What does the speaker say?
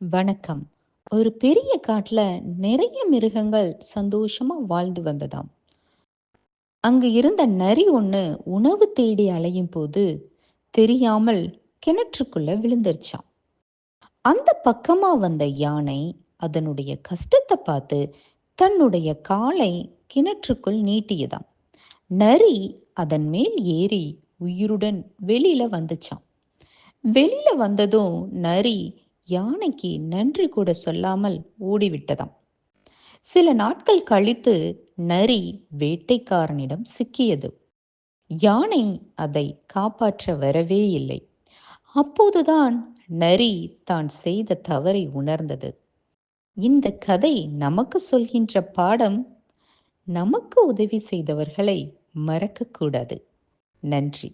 வணக்கம். ஒரு பெரிய காட்டுல நிறைய மிருகங்கள் சந்தோஷமா வாழ்ந்து வந்ததாம். அங்கு இருந்த நரி ஒண்ணு உணவு தேடி அலையும் போது தெரியாமல் கிணற்றுக்குள்ள விழுந்துருச்சாம். அந்த பக்கமா வந்த யானை அதனுடைய கஷ்டத்தை பார்த்து தன்னுடைய காலை கிணற்றுக்குள் நீட்டியதாம். நரி அதன் மேல் ஏறி உயிருடன் வெளியில வந்துச்சாம். வெளியில வந்ததும் நரி யானைக்கு நன்றி கூட சொல்லாமல் ஓடிவிட்டதாம். சில நாட்கள் கழித்து நரி வேட்டைக்காரனிடம் சிக்கியது. யானை அதை காப்பாற்ற வரவே இல்லை. அப்போதுதான் நரி தான் செய்த தவறை உணர்ந்தது. இந்த கதை நமக்கு சொல்கின்ற பாடம் நமக்கு உதவி செய்தவர்களை மறக்கக்கூடாது. நன்றி.